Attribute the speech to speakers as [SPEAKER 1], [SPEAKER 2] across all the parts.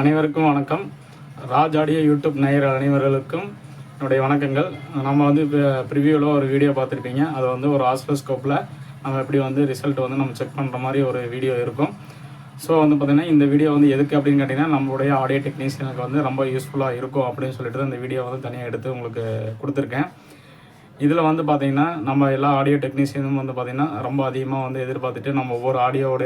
[SPEAKER 1] அனைவருக்கும் வணக்கம். Raj audio YouTube நேயர் அனைவர்களுக்கும் என்னுடைய வணக்கங்கள். நம்ம வந்து இப்போ ப்ரிவியூவில் ஒரு வீடியோ பார்த்துருப்பீங்க. அது வந்து ஒரு ஆஸ்பெஸ்கோப்பில் நம்ம எப்படி வந்து ரிசல்ட் வந்து நம்ம செக் பண்ணுற மாதிரி ஒரு வீடியோ இருக்கும். ஸோ வந்து பார்த்திங்கன்னா இந்த வீடியோ வந்து எதுக்கு அப்படின்னு கேட்டிங்கன்னா நம்மளுடைய ஆடியோ டெக்னீஷியனுக்கு வந்து ரொம்ப யூஸ்ஃபுல்லாக இருக்கும் அப்படின்னு சொல்லிட்டு அந்த இந்த வீடியோ வந்து தனியாக எடுத்து உங்களுக்கு கொடுத்துருக்கேன். இதில் வந்து பார்த்திங்கன்னா நம்ம எல்லா ஆடியோ டெக்னீஷியனும் வந்து பார்த்திங்கன்னா ரொம்ப அதிகமாக வந்து எதிர்பார்த்துட்டு நம்ம ஒவ்வொரு ஆடியோவோட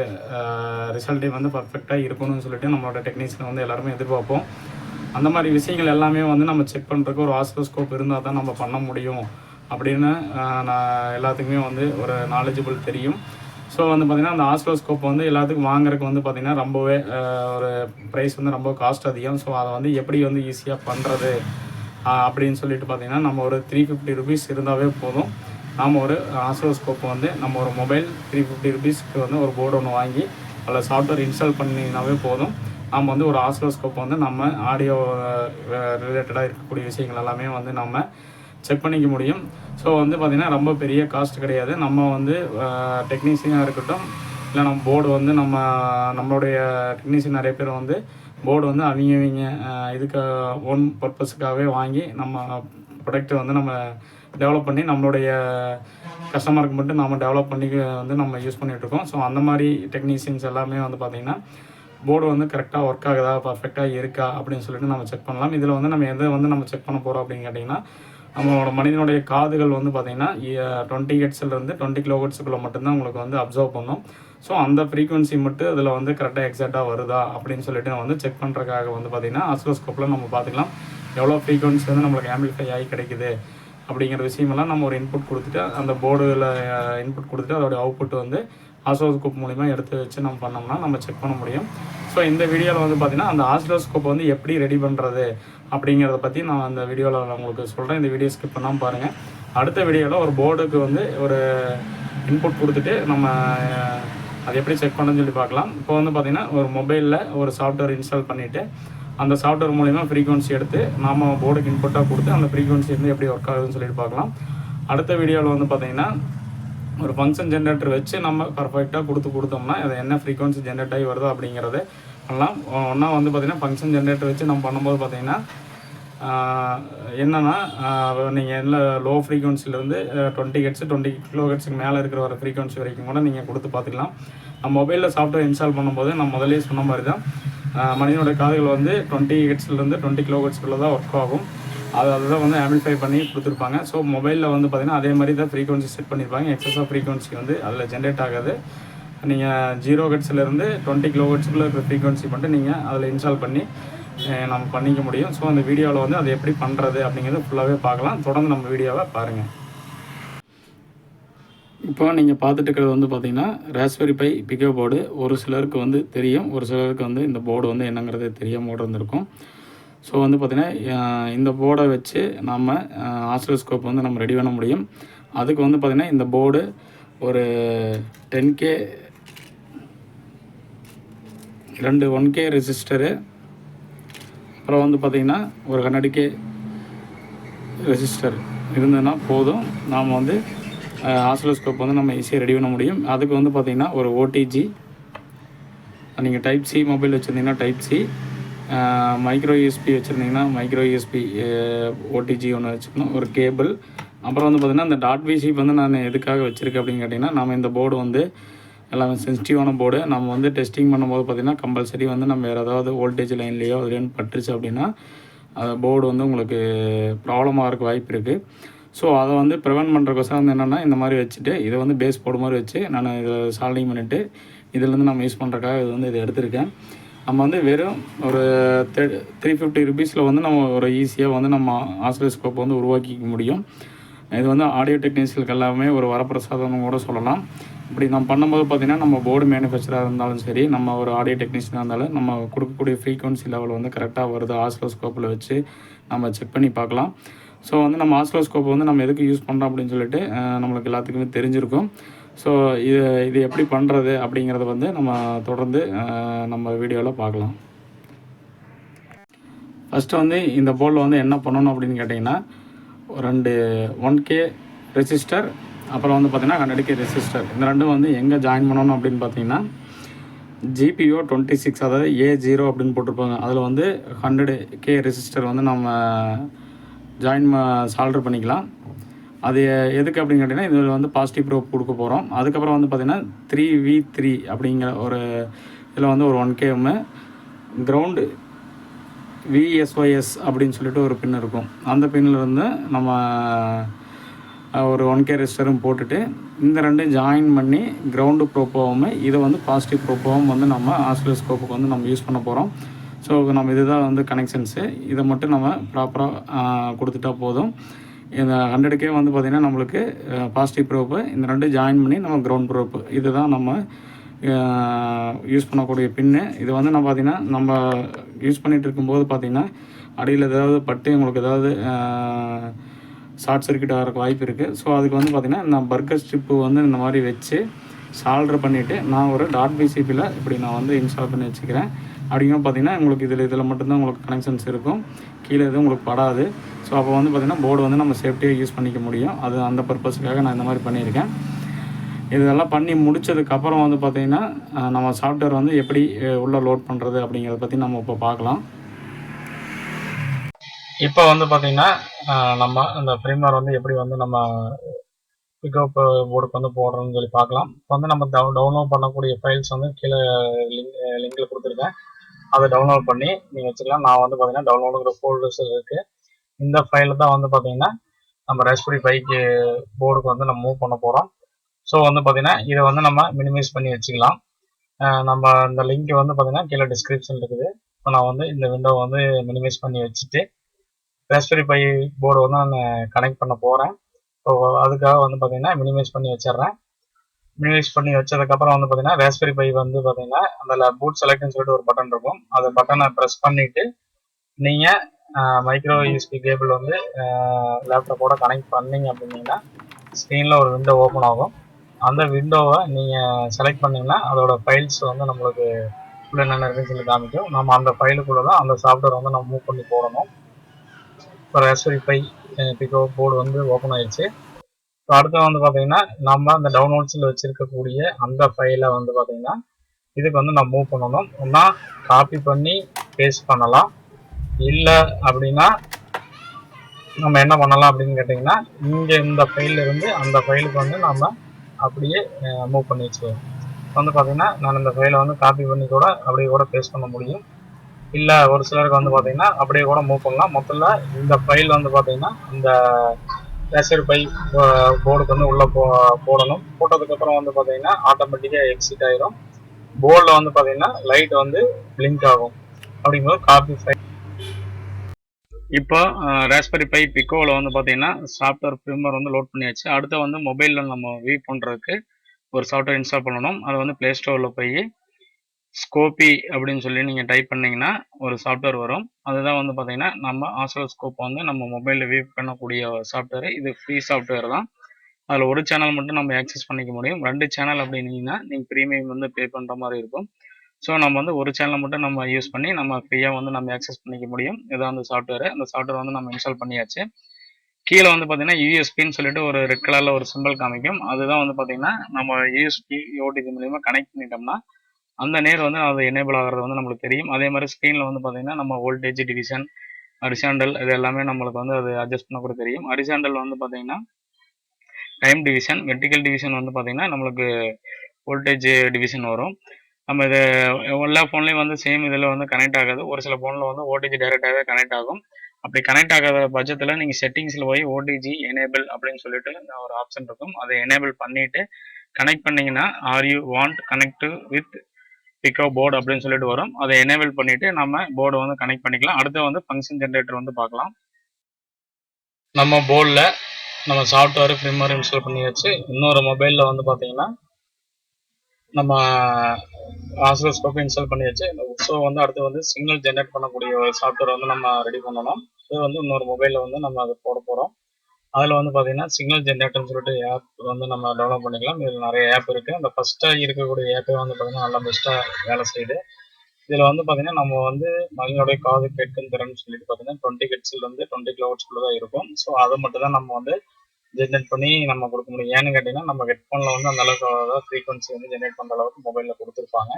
[SPEAKER 1] ரிசல்ட்டையும் வந்து பர்ஃபெக்டாக இருக்கணும்னு சொல்லிட்டு நம்மளோட டெக்னீஷியன் வந்து எல்லாருமே எதிர்பார்ப்போம். அந்த மாதிரி விஷயங்கள் எல்லாமே வந்து நம்ம செக் பண்ணுறதுக்கு ஒரு ஆஸ்கோஸ்கோப் இருந்தால் தான் நம்ம பண்ண முடியும். அப்படின்னு நான் எல்லாத்துக்குமே வந்து ஒரு நாலேஜபிள் தெரியும். ஸோ வந்து பார்த்திங்கன்னா அந்த ஆஸ்ட்ரோஸ்கோப் வந்து எல்லாத்துக்கும் வாங்குறதுக்கு வந்து பார்த்திங்கன்னா ரொம்பவே ஒரு ப்ரைஸ் வந்து ரொம்ப காஸ்ட் அதிகம். ஸோ அதை வந்து எப்படி வந்து ஈஸியாக பண்ணுறது அப்படின்னு சொல்லிட்டு பார்த்தீங்கன்னா நம்ம ஒரு த்ரீ ஃபிஃப்டி ருபீஸ் இருந்தாவே போதும். நாம் ஒரு ஆஸ்ட்ரோஸ்கோப் வந்து நம்ம ஒரு மொபைல் த்ரீ ஃபிஃப்டி ருபீஸ்க்கு வந்து ஒரு போர்டு ஒன்று வாங்கி அதில் சாஃப்ட்வேர் இன்ஸ்டால் பண்ணிங்கனாவே போதும். நம்ம வந்து ஒரு ஆஸ்ட்ரோஸ்கோப் வந்து நம்ம ஆடியோ ரிலேட்டடாக இருக்கக்கூடிய விஷயங்கள் எல்லாமே வந்து நம்ம செக் பண்ணிக்க முடியும். ஸோ வந்து பார்த்திங்கன்னா ரொம்ப பெரிய காஸ்ட் கிடையாது. நம்ம வந்து டெக்னீஷியனாக இருக்கட்டும் இல்லை நம்ம போர்டு வந்து நம்ம நம்மளுடைய டெக்னீஷியன் நிறைய பேர் வந்து போர்டு வந்து அவங்க அவங்க இதுக்கு ஓன் பர்பஸுக்காகவே வாங்கி நம்ம ப்ரொடக்டை வந்து நம்ம டெவலப் பண்ணி நம்மளுடைய கஸ்டமருக்கு மட்டும் நாம் டெவலப் பண்ணி வந்து நம்ம யூஸ் பண்ணிகிட்ருக்கோம் ஸோ அந்த மாதிரி டெக்னீஷியன்ஸ் எல்லாமே வந்து பார்த்திங்கன்னா போர்டு வந்து கரெக்டாக ஒர்க் ஆகுதா பர்ஃபெக்டாக இருக்கா அப்படின்னு சொல்லிட்டு நம்ம செக் பண்ணலாம். இதில் வந்து நம்ம எதை வந்து நம்ம செக் பண்ண போகிறோம் அப்படின்னு கேட்டிங்கன்னா நம்மளோட மனிதனுடைய காதுகள் வந்து பார்த்திங்கன்னா டுவெண்ட்டி ஹெட்ஸ்லேருந்து டுவெண்ட்டி கிலோஹெட்ஸுக்குள்ளே மட்டும்தான் உங்களுக்கு வந்து அப்சர்வ் பண்ணும். ஸோ அந்த ஃப்ரீக்வன்சி மட்டும் இதில் வந்து கரெக்டாக எக்ஸாக்டாக வருதா அப்படின்னு சொல்லிட்டு நம்ம வந்து செக் பண்ணுறதுக்காக வந்து பார்த்திங்கன்னா ஆஸ்ட்ரோஸ்கோப்பில் நம்ம பார்த்துக்கலாம் எவ்வளோ ஃப்ரீக்வன்சி வந்து நம்மளுக்கு ஆம்பிளிஃபை ஆகி கிடைக்குது அப்படிங்கிற விஷயமெல்லாம் நம்ம ஒரு இன்புட் கொடுத்துட்டு அந்த போர்டில் இன்புட் கொடுத்துட்டு அதோட அவுட்புட் வந்து ஆஸ்ட்ரோஸ்கோப் மூலிமா எடுத்து வச்சு நம்ம பண்ணோம்னா நம்ம செக் பண்ண முடியும். ஸோ இந்த வீடியோவில் வந்து பார்த்திங்கன்னா அந்த ஆஸ்ட்ரோஸ்கோப் வந்து எப்படி ரெடி பண்ணுறது அப்படிங்கிறத பற்றி நான் அந்த வீடியோவில் உங்களுக்கு சொல்கிறேன் இந்த வீடியோ ஸ்கிப் பண்ணாமல் பாருங்கள் அடுத்த வீடியோவில் ஒரு போர்டுக்கு வந்து ஒரு இன்புட் கொடுத்துட்டு நம்ம அது எப்படி செக் பண்ணணும்னு சொல்லி பார்க்கலாம். இப்போ வந்து பார்த்திங்கன்னா ஒரு மொபைலில் ஒரு சாஃப்ட்வேர் இன்ஸ்டால் பண்ணிவிட்டு அந்த சாஃப்ட்வேர் மூலிமா ஃப்ரீக்வன்சி எடுத்து நாம போர்டுக்கு இன்புட்டாக கொடுத்து அந்த ஃப்ரீக்வன்சி வந்து எப்படி ஒர்க் ஆகுதுன்னு சொல்லிட்டு பார்க்கலாம். அடுத்த வீடியோவில் வந்து பார்த்திங்கன்னா ஒரு ஃபங்க்ஷன் ஜென்ரேட்டர் வச்சு நம்ம பர்ஃபெக்டாக கொடுத்து கொடுத்தோம்னா அது என்ன ஃப்ரீக்வன்சி ஜென்ரேட் ஆகி வருதோ அப்படிங்கிறது எல்லாம் ஒன்றா வந்து பார்த்திங்கன்னா ஃபங்க்ஷன் ஜென்ரேட்டர் வச்சு நம்ம பண்ணும்போது பார்த்திங்கன்னா என்னென்னா நீங்கள் என்ன லோ ஃப்ரீக்குவன்சிலேருந்து டுவெண்ட்டி ஹெட்ஸு டுவெண்ட்டி கிலோ ஹெட்ஸுக்கு மேலே இருக்கிற ஒரு ஃப்ரீக்குவன்சி வரைக்கும் கூட நீங்கள் கொடுத்து பார்த்துக்கலாம். நம்ம மொபைலில் சாஃப்ட்வேர் இன்ஸ்டால் பண்ணும்போது நான் முதலே சொன்ன மாதிரி தான் மனிதனோட மனிதனுடைய காதுகள் வந்து டுவெண்ட்டி ஹெட்ஸ்லேருந்து டுவெண்ட்டி கிலோ ஹெட்ஸ்குள்ளே தான் ஒர்க் ஆகும். அது அதுதான் வந்து ஆம்பிளிஃபை பண்ணி கொடுத்துருப்பாங்க. ஸோ மொபைலில் வந்து பார்த்தீங்கன்னா அதே மாதிரி தான் ஃப்ரீக்குவன்சி செட் பண்ணியிருப்பாங்க எக்ஸஸ் ஆஃப் வந்து அதில் ஜென்ரேட் ஆகாது. நீங்கள் ஜீரோ ஹெட்ஸ்லேருந்து டுவெண்ட்டி கிலோ ஹெட்ஸ்க்குள்ளே இருக்கிற ஃப்ரீக்குவன்சி மட்டும் நீங்கள் அதில் இன்ஸ்டால் பண்ணி நம்ம பண்ணிக்க முடியும். ஸோ அந்த வீடியோவில் வந்து அதை எப்படி பண்ணுறது அப்படிங்கிறது ஃபுல்லாகவே பார்க்கலாம். தொடர்ந்து நம்ம வீடியோவை பாருங்கள் இப்போ நீங்கள் பார்த்துட்டு இருக்கிறது வந்து பார்த்தீங்கன்னா ராஸ்பெரி பை பிகோ போர்டு ஒரு சிலருக்கு வந்து தெரியும். ஒரு சிலருக்கு வந்து இந்த போர்டு வந்து என்னங்கிறது தெரியாமல் இருந்திருக்கும் ஸோ வந்து பார்த்திங்கன்னா இந்த போர்டை வச்சு நம்ம ஆஸ்ட்ரோஸ்கோப் வந்து நம்ம ரெடி பண்ண முடியும். அதுக்கு வந்து பார்த்திங்கன்னா இந்த போர்டு ஒரு டென் கே ரெண்டு ஒன் கே ரெசிஸ்டரு அப்புறம் வந்து பார்த்திங்கன்னா ஒரு ஹண்ட்ரட் கே ரெசிஸ்டர் இருந்ததுன்னா போதும். நாம் வந்து ஆசிலோஸ்கோப் வந்து நம்ம ஈஸியாக ரெடி பண்ண முடியும். அதுக்கு வந்து பார்த்திங்கன்னா ஒரு ஓடிஜி நீங்கள் டைப் சி மொபைல் வச்சுருந்தீங்கன்னா டைப் சி மைக்ரோ யூஎஸ்பி வச்சுருந்தீங்கன்னா மைக்ரோ யூஎஸ்பி ஓடிஜி ஒன்று வச்சுக்கணும் ஒரு கேபிள் அப்புறம் வந்து பார்த்திங்கன்னா இந்த டாட் விசி வந்து நான் எதுக்காக வச்சுருக்கேன் அப்படின்னு கேட்டிங்கன்னா நம்ம இந்த போர்டு வந்து எல்லாமே சென்சிட்டிவான போர்டு நம்ம வந்து டெஸ்டிங் பண்ணும்போது பார்த்திங்கன்னா கம்பல்சரி வந்து நம்ம வேறு ஏதாவது வோல்டேஜ் லைன்லேயோ அதுலேயும் பட்டுருச்சு அப்படின்னா அந்த போர்டு வந்து உங்களுக்கு ப்ராப்ளமாக இருக்க வாய்ப்பு இருக்குது ஸோ அதை வந்து ப்ரிவெண்ட் பண்ணுறக்கோசரம் வந்து என்னென்னா இந்த மாதிரி வச்சுட்டு இதை வந்து பேஸ் போர்டு மாதிரி வச்சு நான் இதில் சால்டிங் பண்ணிவிட்டு இதுலேருந்து நம்ம யூஸ் பண்ணுறக்காக இது வந்து இதை எடுத்திருக்கேன். நம்ம வந்து வெறும் ஒரு த்ரீ ஃபிஃப்டி ருபீஸில் வந்து நம்ம ஒரு ஈஸியாக வந்து நம்ம ஆஸ்ட்ரோஸ்கோப் வந்து உருவாக்கிக்க முடியும். இது வந்து ஆடியோ டெக்னீஷியலுக்கு எல்லாமே ஒரு வரப்பிரசாதம்னு கூட சொல்லலாம். இப்படி நம்ம பண்ணும்போது பார்த்திங்கன்னா நம்ம போர்டு மேனுஃபேக்சராக இருந்தாலும் சரி நம்ம ஒரு ஆடியோ டெக்னீஷியனாக இருந்தாலும் நம்ம கொடுக்கக்கூடிய ஃப்ரீக்வன்சி லெவல் வந்து கரெக்டாக வருது. ஆஸ்லோஸ்கோப்பில் வச்சு நம்ம செக் பண்ணி பார்க்கலாம். ஸோ வந்து நம்ம ஆஸ்லோஸ்கோப்பை வந்து நம்ம எதுக்கு யூஸ் பண்ணுறோம் அப்படின்னு சொல்லிட்டு நம்மளுக்கு எல்லாத்துக்குமே தெரிஞ்சிருக்கும். ஸோ இது இது எப்படி பண்ணுறது அப்படிங்கிறத வந்து நம்ம தொடர்ந்து நம்ம வீடியோவில் பார்க்கலாம். ஃபஸ்ட்டு வந்து இந்த போர்டில் வந்து என்ன பண்ணணும் அப்படின்னு கேட்டிங்கன்னா ரெண்டு ஒன் கே ரெசிஸ்டர் அப்புறம் வந்து பார்த்திங்கன்னா ஹண்ட்ரட் கே ரெசிஸ்டர் இந்த ரெண்டும் வந்து எங்கே ஜாயின் பண்ணணும் அப்படின்னு பார்த்தீங்கன்னா ஜிபிஓ டுவெண்ட்டி சிக்ஸ் அதாவது ஏ ஜீரோ அப்படின்னு போட்டிருப்பாங்க. அதில் வந்து ஹண்ட்ரடு கே ரெசிஸ்டர் வந்து நம்ம ஜாயின் சால்டர் பண்ணிக்கலாம். அது எதுக்கு அப்படின்னு கேட்டிங்கன்னா இதில் வந்து பாசிட்டிவ் ப்ரூஃப் கொடுக்க போகிறோம் அதுக்கப்புறம் வந்து பார்த்திங்கன்னா த்ரீ வி த்ரீ அப்படிங்கிற ஒரு இதில் வந்து ஒரு ஒன் கேமு கிரவுண்டு விஎஸ்ஒஎஸ் அப்படின்னு சொல்லிட்டு ஒரு பின் இருக்கும். அந்த பின்னில் இருந்து நம்ம ஒரு ஒன் கே ரெஸ்டரும் போட்டுட்டு இந்த ரெண்டும் ஜாயின் பண்ணி கிரவுண்டு ப்ரோப்போவும் இதை வந்து பாசிட்டிவ் ப்ரோப்போவும் வந்து நம்ம ஆஸ்ட்ரோஸ்கோப்புக்கு வந்து நம்ம யூஸ் பண்ண போகிறோம் ஸோ நம்ம இதுதான் வந்து கனெக்ஷன்ஸு இதை மட்டும் நம்ம ப்ராப்பராக கொடுத்துட்டா போதும். இந்த ஹண்ட்ரடுக்கே வந்து பார்த்திங்கன்னா நம்மளுக்கு பாசிட்டிவ் ப்ரோப்பு இந்த ரெண்டும் ஜாயின் பண்ணி நம்ம கிரவுண்ட் ப்ரோப்பு இதுதான் நம்ம யூஸ் பண்ணக்கூடிய பின்னு. இது வந்து நம்ம பார்த்திங்கன்னா நம்ம யூஸ் பண்ணிகிட்டு இருக்கும்போது பார்த்திங்கன்னா அடியில் ஏதாவது பட்டு உங்களுக்கு ஏதாவது ஷார்ட் சர்க்கியூட் ஆகிறக்கு வாய்ப்பு இருக்குது ஸோ அதுக்கு வந்து பார்த்திங்கன்னா நான் பர்கர் ஸ்ட்ரிப்பு வந்து இந்த மாதிரி வச்சு சால்டர் பண்ணிவிட்டு நான் ஒரு டாட் பிசிபியில் இப்படி நான் வந்து இன்ஸ்டால் பண்ணி வச்சுக்கிறேன். அப்படிங்கும் பார்த்தீங்கன்னா உங்களுக்கு இதில் இதில் மட்டும்தான் உங்களுக்கு கனெக்ஷன்ஸ் இருக்கும். கீழே எதுவும் உங்களுக்கு படாது. ஸோ அப்போ வந்து பார்த்திங்கன்னா போர்டு வந்து நம்ம சேஃப்டியாக யூஸ் பண்ணிக்க முடியும். அது அந்த பர்பஸுக்காக நான் இந்த மாதிரி பண்ணியிருக்கேன். இதெல்லாம் பண்ணி முடிச்சதுக்கப்புறம் வந்து பார்த்திங்கன்னா நம்ம சாஃப்ட்வேர் வந்து எப்படி உள்ளே லோட் பண்ணுறது அப்படிங்கிறத பற்றி நம்ம இப்போ பார்க்கலாம். இப்போ வந்து பார்த்திங்கன்னா நம்ம இந்த ஃப்ரேம்வேர் வந்து எப்படி வந்து நம்ம பிக்கப் போர்டுக்கு வந்து போடுறோம்னு சொல்லி பார்க்கலாம் இப்போ வந்து நம்ம டவுன்லோட் பண்ணக்கூடிய ஃபைல்ஸ் வந்து கீழே லிங்க் லிங்கில் கொடுத்துருக்கேன். அதை டவுன்லோட் பண்ணி நீங்கள் வச்சுக்கலாம். நான் வந்து பார்த்தீங்கன்னா டவுன்லோடுங்கிற ஃபோல்டர்ஸ் இருக்குது இந்த ஃபைலில் தான் வந்து பார்த்தீங்கன்னா நம்ம ரெஸ்பரி பைக்கு போர்டுக்கு வந்து நம்ம மூவ் பண்ண போகிறோம் ஸோ வந்து பார்த்தீங்கன்னா இதை வந்து நம்ம மினிமைஸ் பண்ணி வச்சுக்கலாம். நம்ம இந்த லிங்க் வந்து பார்த்தீங்கன்னா கீழே டிஸ்கிரிப்ஷன் இருக்குது. இப்போ நான் வந்து இந்த விண்டோவை வந்து மினிமைஸ் பண்ணி வச்சுட்டு ராஸ்பெரி பை போர்டு வந்து நான் கனெக்ட் பண்ண போகிறேன் ஸோ அதுக்காக வந்து பார்த்தீங்கன்னா மினிமைஸ் பண்ணி வச்சிடுறேன். மினிமைஸ் பண்ணி வச்சதுக்கப்புறம் வந்து பார்த்தீங்கன்னா ராஸ்பெரி பை வந்து பார்த்தீங்கன்னா அந்த பூட் செலக்ட்னு சொல்லிட்டு ஒரு பட்டன் இருக்கும். அந்த பட்டனை ப்ரெஸ் பண்ணிவிட்டு நீங்கள் மைக்ரோ யூஎஸ்பி கேபிள் வந்து லேப்டாப்போட கனெக்ட் பண்ணீங்க அப்படின்னீங்கன்னா ஸ்க்ரீனில் ஒரு விண்டோ ஓப்பன் ஆகும். அந்த விண்டோவை நீங்கள் செலக்ட் பண்ணிங்கன்னா அதோட ஃபைல்ஸ் வந்து நம்மளுக்கு உள்ள என்னென்ன இருக்குன்னு சொல்லி காமிக்கும். நம்ம அந்த ஃபைலுக்குள்ளே தான் அந்த சாஃப்ட்வேர் வந்து நம்ம மூவ் பண்ணி போடணும். இப்போ ராஸ்பெரி பை பிகோ போர்டு வந்து ஓப்பன் ஆயிடுச்சு. இப்போ அடுத்து வந்து பார்த்தீங்கன்னா நம்ம அந்த டவுன்லோட்ஸில் வச்சுருக்கக்கூடிய அந்த ஃபைலை வந்து பார்த்தீங்கன்னா இதுக்கு வந்து நம்ம மூவ் பண்ணணும். ஒன்றா காப்பி பண்ணி பேஸ்ட் பண்ணலாம். இல்லை அப்படின்னா நம்ம என்ன பண்ணலாம் அப்படின்னு கேட்டிங்கன்னா இங்கே இந்த ஃபைல்ல இருந்து அந்த ஃபைலுக்கு வந்து நம்ம அப்படியே eh, மூவ் பண்ணி வச்சுக்கலாம் வந்து பார்த்தீங்கன்னா நான் இந்த ஃபைலை வந்து காப்பி பண்ணி கூட அப்படியே கூட பேஸ்ட் பண்ண முடியும். இல்லை ஒரு சிலருக்கு வந்து பார்த்தீங்கன்னா அப்படியே கூட மூவ் பண்ணலாம். மொத்தத்தில் இந்த ஃபைல் வந்து பார்த்தீங்கன்னா இந்த ரேசர் பை போர்டுக்கு வந்து உள்ளே போ போடணும். போட்டதுக்கப்புறம் வந்து பார்த்தீங்கன்னா ஆட்டோமேட்டிக்காக எக்ஸிட் ஆயிரும். போர்டில் வந்து பார்த்தீங்கன்னா லைட் வந்து பிளிங்க் ஆகும். அப்படிங்கும்போது காப்பி ஃபைல் இப்போ ராஸ்பெரி பை பிக்கோவில் வந்து பார்த்தீங்கன்னா சாஃப்ட்வேர் ஃபிரிமர் வந்து லோட் பண்ணியாச்சு. அடுத்து வந்து மொபைலில் நம்ம வியூ பண்ணுறதுக்கு ஒரு சாஃப்ட்வேர் இன்ஸ்டால் பண்ணணும். அது வந்து ப்ளே ஸ்டோரில் போய் ஸ்கோபி அப்படின்னு சொல்லி நீங்கள் டைப் பண்ணிங்கன்னா ஒரு சாஃப்ட்வேர் வரும். அதுதான் வந்து பார்த்தீங்கன்னா நம்ம ஆசல் ஸ்கோப் வந்து நம்ம மொபைலில் வியூ பண்ணக்கூடிய சாஃப்ட்வேர் இது ஃப்ரீ சாஃப்ட்வேர் தான். அதில் ஒரு சேனல் மட்டும் நம்ம ஆக்சஸ் பண்ணிக்க முடியும். ரெண்டு சேனல் அப்படின்னீங்கன்னா நீங்கள் ப்ரீமியம் வந்து பே பண்ணுற மாதிரி இருக்கும். ஸோ நம்ம வந்து ஒரு சேனலை மட்டும் நம்ம யூஸ் பண்ணி நம்ம ஃப்ரீயாக வந்து நம்ம ஆக்சஸ் பண்ணிக்க முடியும். இதான் அந்த சாஃப்ட்வேர் அந்த சாஃப்ட்வேர் வந்து நம்ம இன்ஸ்டால் பண்ணியாச்சு. கீழே வந்து பார்த்தீங்கன்னா யூஎஸ்பின்னு சொல்லிட்டு ஒரு ரெட் கலரில் ஒரு சிம்பிள் காமிக்கும். அதுதான் வந்து பார்த்தீங்கன்னா நம்ம யூஎஸ்பி ஓடிபி மூலியமாக கனெக்ட் பண்ணிட்டோம்னா அந்த நேர் வந்து அது எனேபிள் ஆகிறது வந்து நம்மளுக்கு தெரியும். அதே மாதிரி ஸ்க்ரீனில் வந்து பார்த்தீங்கன்னா நம்ம வோல்டேஜ் டிவிஷன் அரிசாண்டல் இது எல்லாமே நம்மளுக்கு வந்து அது அட்ஜஸ்ட் பண்ண கூட தெரியும். அரிசாண்டல் வந்து பார்த்தீங்கன்னா டைம் டிவிஷன் வெர்டிக்கல் டிவிஷன் வந்து பார்த்தீங்கன்னா நம்மளுக்கு வோல்டேஜ் டிவிஷன் வரும். நம்ம இது எல்லா ஃபோன்லேயும் வந்து சேம் இதில் வந்து கனெக்ட் ஆகாது. ஒரு சில ஃபோனில் வந்து ஓடிஜி டைரெக்டாகவே கனெக்ட் ஆகும். அப்படி கனெக்ட் ஆகாத பட்சத்தில் நீங்கள் செட்டிங்ஸில் போய் ஓடிஜி எனேபிள் அப்படின்னு சொல்லிட்டு ஒரு ஆப்ஷன் இருக்கும். அதை எனேபிள் பண்ணிவிட்டு கனெக்ட் பண்ணிங்கன்னா are you want connect with Pico board அப்படின்னு சொல்லிட்டு வரும். அதை எனேபிள் பண்ணிட்டு நம்ம போர்டை வந்து கனெக்ட் பண்ணிக்கலாம். அடுத்து வந்து ஃபங்க்ஷன் ஜென்ரேட்டர் வந்து பார்க்கலாம். நம்ம போர்டில் நம்ம சாஃப்ட்வேர் ஃப்ரிமர் இன்ஸ்டால் பண்ணியாச்சு. இன்னொரு மொபைலில் வந்து பார்த்தீங்கன்னா நம்ம ஆசிலோஸ்கோப் இன்ஸ்டால் பண்ணியாச்சு. ஸோ வந்து அடுத்து வந்து சிக்னல் ஜென்ரேட் பண்ணக்கூடிய ஒரு சாஃப்ட்வேர் வந்து நம்ம ரெடி பண்ணணும். இது வந்து இன்னொரு மொபைலில் வந்து நம்ம அதை போட போகிறோம் அதில் வந்து பார்த்தீங்கன்னா சிக்னல் ஜென்ரேட்டர்னு சொல்லிட்டு ஆப் வந்து நம்ம டெவலப் பண்ணிக்கலாம். இதில் நிறைய ஆப் இருக்குது அந்த ஃபஸ்ட்டாக இருக்கக்கூடிய ஆப்பே வந்து பார்த்தீங்கன்னா நல்லா பெஸ்ட்டாக வேலை செய்யுது. இதில் வந்து பார்த்தீங்கன்னா நம்ம வந்து மனிதனுடைய காது கேட்கும் திறன் சொல்லிட்டு பார்த்தீங்கன்னா டுவெண்ட்டி ஹெட்ஸ்லேருந்து டுவெண்ட்டி கிலோவட்ஸ்குள்ளே தான் இருக்கும். ஸோ அதை மட்டும் தான் நம்ம வந்து ஜென்ரேட் பண்ணி நம்ம கொடுக்க முடியும். ஏன்னு கேட்டிங்கன்னா நம்ம ஹெட்ஃபோனில் வந்து அந்த அளவுக்கு ஃப்ரீக்வன்சி வந்து ஜென்ரேட் பண்ணுற அளவுக்கு மொபைலில் கொடுத்துருப்பாங்க.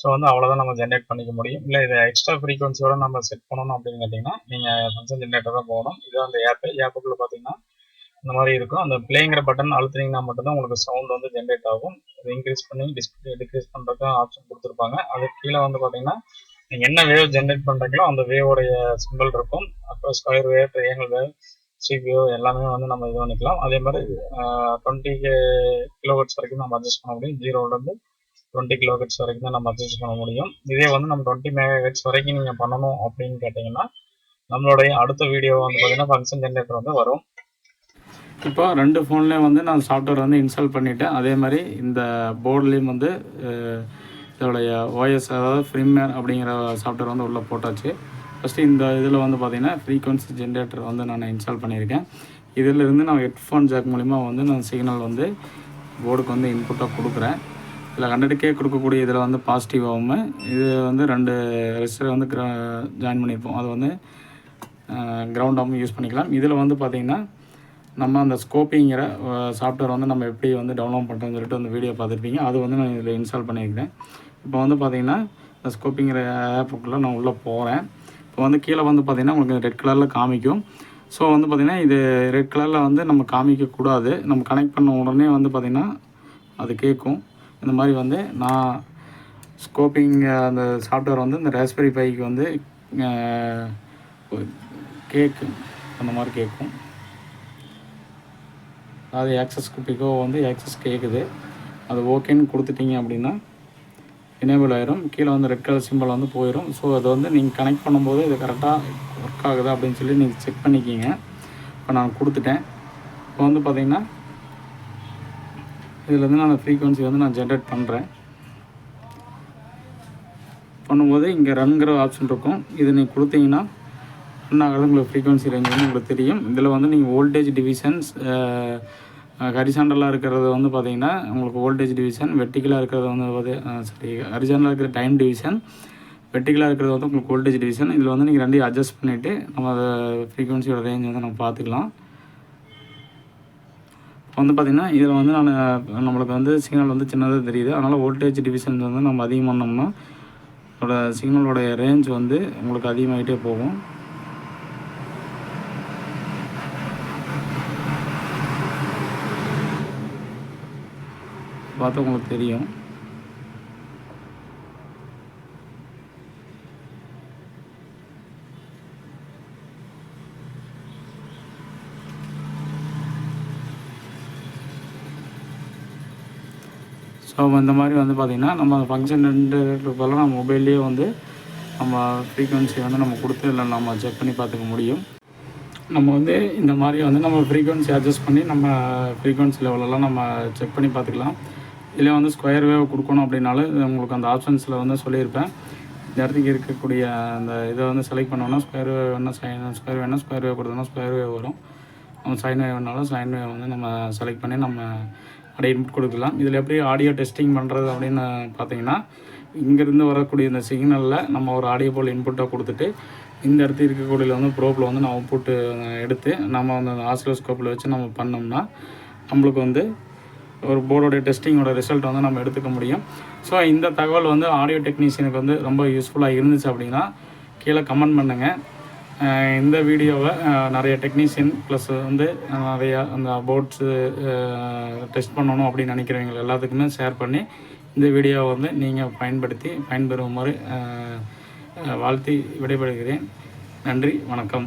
[SPEAKER 2] ஸோ வந்து அவ்வளோதான் நம்ம ஜென்ரேட் பண்ணிக்க முடியும். இல்லை இதை எக்ஸ்ட்ரா ஃப்ரீக்வன்சியோட நம்ம செட் பண்ணணும் அப்படின்னு கேட்டிங்கன்னா நீங்கள் ஃபங்க்ஷன் ஜென்ரேட்டர் தான் போகணும். இதுதான் அந்த ஆப் ஆப்புக்குள்ளே பார்த்தீங்கன்னா இந்த மாதிரி இருக்கும். அந்த பிளேங்கிற பட்டன் அழுத்தினீங்கன்னா மட்டும்தான் உங்களுக்கு சவுண்ட் வந்து ஜென்ரேட் ஆகும். அது இன்க்ரீஸ் பண்ணி டிஸ்பிளே டிக்ரீஸ் பண்ணுறதுக்கு ஆப்ஷன் கொடுத்துருப்பாங்க. அது கீழே வந்து பார்த்தீங்கன்னா நீங்கள் என்ன வேவ் ஜென்ரேட் பண்ணுறீங்களோ அந்த வேவோடைய சிம்பிள் இருக்கும். அப்புறம் square wave triangle wave CPO எல்லாமே வந்து நம்ம இது பண்ணிக்கலாம். அதே மாதிரி டுவெண்ட்டி கிலோவட்ஸ் வரைக்கும் நம்ம அட்ஜஸ்ட் பண்ண முடியும். ஜீரோலேருந்து டுவெண்ட்டி கிலோஹெட்ஸ் வரைக்கும் தான் நம்ம அட்ஜஸ்ட் பண்ண முடியும். இதே வந்து நம்ம டுவெண்ட்டி மெகாஹெட்ஸ் வரைக்கும் நீங்கள் பண்ணணும் அப்படின்னு கேட்டிங்கன்னா நம்மளுடைய அடுத்த வீடியோ வந்து பார்த்தீங்கன்னா ஃபங்க்ஷன் ஜென்ரேட்டர் வந்து வரும்.
[SPEAKER 1] இப்போ ரெண்டு ஃபோன்லேயும் வந்து நான் சாஃப்ட்வேர் வந்து இன்ஸ்டால் பண்ணிவிட்டேன் அதே மாதிரி இந்த போர்ட்லேயும் வந்து இதோடைய ஓஎஸ் அதாவது ஃப்ரீமேர் அப்படிங்கிற சாஃப்ட்வேர் வந்து உள்ளே போட்டாச்சு. ஃபஸ்ட்டு இந்த இதில் வந்து பார்த்தீங்கன்னா ஃப்ரீக்வன்சி ஜென்ரேட்டர் வந்து நான் இன்ஸ்டால் பண்ணியிருக்கேன். இதிலிருந்து நான் ஹெட்ஃபோன் ஜாக் மூலிமா வந்து நான் சிக்னல் வந்து போர்டுக்கு வந்து இன்புட்டாக கொடுக்குறேன். இதில் ஹண்ட்ரடுக்கே கொடுக்கக்கூடிய இதில் வந்து பாசிட்டிவாகவும் இது வந்து ரெண்டு ரெஜிஸ்டர் வந்து ஜாயின் பண்ணியிருப்போம். அது வந்து கிரவுண்டாகவும் யூஸ் பண்ணிக்கலாம். இதில் வந்து பார்த்திங்கன்னா நம்ம அந்த ஸ்கோப்பிங்கிற சாஃப்ட்வேர் வந்து நம்ம எப்படி வந்து டவுன்லோட் பண்ணுறோம்னு சொல்லிட்டு அந்த வீடியோ பார்த்துருப்பீங்க. அது வந்து நான் இதில் இன்ஸ்டால் பண்ணியிருக்கேன் இப்போ வந்து பார்த்திங்கன்னா இந்த ஸ்கோப்பிங்கிற ஆப்புக்குள்ளே நான் உள்ளே போகிறேன். இப்போ வந்து கீழே வந்து பார்த்திங்கன்னா உங்களுக்கு ரெட் கலரில் காமிக்கும். ஸோ வந்து பார்த்திங்கன்னா இது ரெட் கலரில் வந்து நம்ம காமிக்கக்கூடாது. நம்ம கனெக்ட் பண்ண உடனே வந்து பார்த்திங்கன்னா அது கேட்கும். இந்த மாதிரி வந்து நான் ஸ்கோப்பிங் அந்த சாஃப்ட்வேர் வந்து இந்த ரேஸ்பெரி பைக்கு வந்து கேக்கு அந்த மாதிரி கேட்கும் அது ஆக்சஸ் பிகோ வந்து ஆக்சஸ் கேட்குது அது ஓகேன்னு கொடுத்துட்டீங்க அப்படின்னா எனேபிள் ஆயிரும். கீழே வந்து ரெட் கலர் சிம்பிள் வந்து போயிடும் ஸோ அது வந்து நீங்கள் கனெக்ட் பண்ணும்போது இது கரெக்டாக ஒர்க் ஆகுதா அப்படின்னு சொல்லி நீங்கள் செக் பண்ணிக்கிங்க. இப்போ நான் கொடுத்துட்டேன். இப்போ வந்து பார்த்திங்கன்னா இதில் நான் ஃப்ரீக்குவன்சி வந்து நான் ஜென்ரேட் பண்ணுறேன் பண்ணும்போது இங்கே ரன்கிற ஆப்ஷன் இருக்கும். இது நீங்கள் கொடுத்தீங்கன்னா ரன் ஆகிறது உங்களுக்கு ஃப்ரீக்குவன்சி ரேஞ்ச் வந்து உங்களுக்கு தெரியும். இதில் வந்து நீங்கள் வோல்டேஜ் டிவிஷன்ஸ் ஹரிசாண்டலாக இருக்கிறது வந்து பார்த்தீங்கன்னா உங்களுக்கு வோல்டேஜ் டிவிஷன் வெர்டிக்கலாக இருக்கிறது வந்து பார்த்து சாரி ஹரிசாண்டலாக இருக்கிற டைம் டிவிஷன் வெர்டிக்கலாக இருக்கிறது வந்து உங்களுக்கு வோல்டேஜ் டிவிஷன் இதில் வந்து நீங்கள் ரெண்டையும் அட்ஜஸ்ட் பண்ணிவிட்டு நம்ம அதை ஃப்ரீக்குவன்சியோட ரேஞ்ச் வந்து நம்ம பார்த்துக்கலாம். வந்து பார்த்திங்கன்னா இதில் வந்து நான் நம்மளுக்கு வந்து சிக்னல் வந்து சின்னதாக தெரியுது. அதனால் வோல்டேஜ் டிவிஷன்ஸ் வந்து நம்ம அதிகம் பண்ணோம்னா அதோட சிக்னலோடைய ரேஞ்ச் வந்து உங்களுக்கு அதிகமாகிட்டே போகும். பார்த்தா உங்களுக்கு தெரியும். இந்த மாதிரி வந்து பார்த்திங்கன்னா நம்ம ஃபங்க்ஷன் ரெண்டு பதிலாக நம்ம மொபைல்லேயே வந்து நம்ம ஃப்ரீக்குவென்சி வந்து நம்ம கொடுத்து இல்லை நம்ம செக் பண்ணி பார்த்துக்க முடியும். நம்ம வந்து இந்த மாதிரி வந்து நம்ம ஃப்ரீக்குவென்சி அட்ஜஸ்ட் பண்ணி நம்ம ஃப்ரீக்குவென்சி லெவலெல்லாம் நம்ம செக் பண்ணி பார்த்துக்கலாம். இதில் வந்து ஸ்கொயர் வேவ் கொடுக்கணும் அப்படின்னாலும் உங்களுக்கு அந்த ஆப்ஷன்ஸில் வந்து சொல்லியிருப்பேன். இந்த இடத்துக்கு இருக்கக்கூடிய அந்த இதை வந்து செலக்ட் பண்ணோன்னா ஸ்கொயர் வேவ் வேணால் சைன் ஸ்கொயர் வேணால் ஸ்கொயர் வேவ் கொடுத்தோம்னா ஸ்கொயர் வேவ் வரும். நம்ம சைன் வேவ் வேணாலும் சைன் வேவ் வந்து நம்ம செலக்ட் பண்ணி நம்ம அப்படியே இன்புட் கொடுக்கலாம். இதில் எப்படி ஆடியோ டெஸ்டிங் பண்ணுறது அப்படின்னு பார்த்தீங்கன்னா இங்கேருந்து வரக்கூடிய இந்த சிக்னலில் நம்ம ஒரு ஆடியோ போல் இன்புட்டாக கொடுத்துட்டு இந்த இடத்துல இருக்கக்கூடிய வந்து ப்ரோப்பில் வந்து நம்ம அவுட்புட்டு எடுத்து நம்ம அந்த ஆசிலோஸ்கோப்பில் வச்சு நம்ம பண்ணோம்னா நம்மளுக்கு வந்து ஒரு போர்டோடைய டெஸ்டிங்கோட ரிசல்ட் வந்து நம்ம எடுத்துக்க முடியும். ஸோ இந்த தகவல் வந்து ஆடியோ டெக்னீஷியனுக்கு வந்து ரொம்ப யூஸ்ஃபுல்லாக இருந்துச்சு அப்படின்னா கீழே கமெண்ட் பண்ணுங்கள் இந்த வீடியோவை நிறைய டெக்னீஷியன் ப்ளஸ் வந்து நிறையா அந்த போர்ட்ஸு டெஸ்ட் பண்ணணும் அப்படின்னு நினைக்கிறவங்க எல்லாத்துக்குமே ஷேர் பண்ணி இந்த வீடியோவை வந்து நீங்கள் பயன்படுத்தி பயன்பெறுமாறு வாழ்த்தி விடைபெறுகிறேன். நன்றி வணக்கம்.